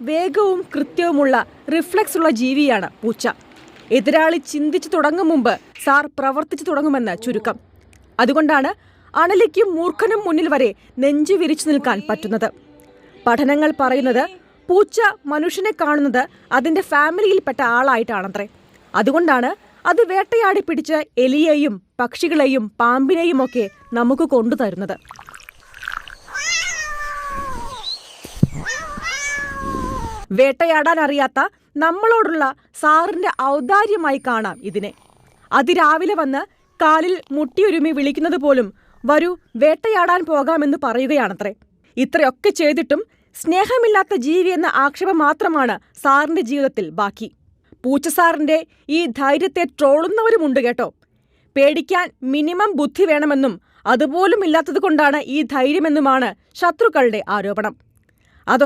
വേഗവും കൃത്യവുമുള്ള reflux ഉള്ള ജീവിയാണ് പൂച്ച. എതിരാളി ചിന്തിച്ചു തുടങ്ങും മുമ്പ് സാർ പ്രവർത്തിച്ചു തുടങ്ങുമെന്ന് ചുരുക്കം. അതുകൊണ്ടാണ് അണലിക്കും മൂർഖനും മുന്നിൽ വരെ നെഞ്ചു വിരിച്ചു നിൽക്കാൻ പറ്റുന്നത്. പഠനങ്ങൾ പറയുന്നത് പൂച്ച മനുഷ്യനെ കാണുന്നത് അതിന്റെ ഫാമിലിയിൽപ്പെട്ട ആളായിട്ടാണത്രേ. അതുകൊണ്ടാണ് അത് വേട്ടയാടി പിടിച്ച് എലിയെയും പക്ഷികളെയും പാമ്പിനെയും ഒക്കെ നമുക്ക് കൊണ്ടുതരുന്നത്. വേട്ടയാടാൻ അറിയാത്ത നമ്മളോടുള്ള സാറിന്റെ ഔദാര്യമായി കാണാം ഇതിനെ. അതിരാവിലെ വന്ന് കാലിൽ മുട്ടിയൊരുമി വിളിക്കുന്നത് പോലും വരൂ വേട്ടയാടാൻ പോകാമെന്ന് പറയുകയാണത്രേ. ഇത്രയൊക്കെ ചെയ്തിട്ടും സ്നേഹമില്ലാത്ത ജീവി എന്ന ആക്ഷേപം മാത്രമാണ് സാറിന്റെ ജീവിതത്തിൽ ബാക്കി. പൂച്ച സാറിന്റെ ഈ ധൈര്യത്തെ ട്രോളുന്നവരുമുണ്ട് കേട്ടോ. പേടിക്കാൻ മിനിമം ബുദ്ധി വേണമെന്നും അതുപോലും ഇല്ലാത്തതുകൊണ്ടാണ് ഈ ധൈര്യമെന്നുമാണ് ശത്രുക്കളുടെ ആരോപണം.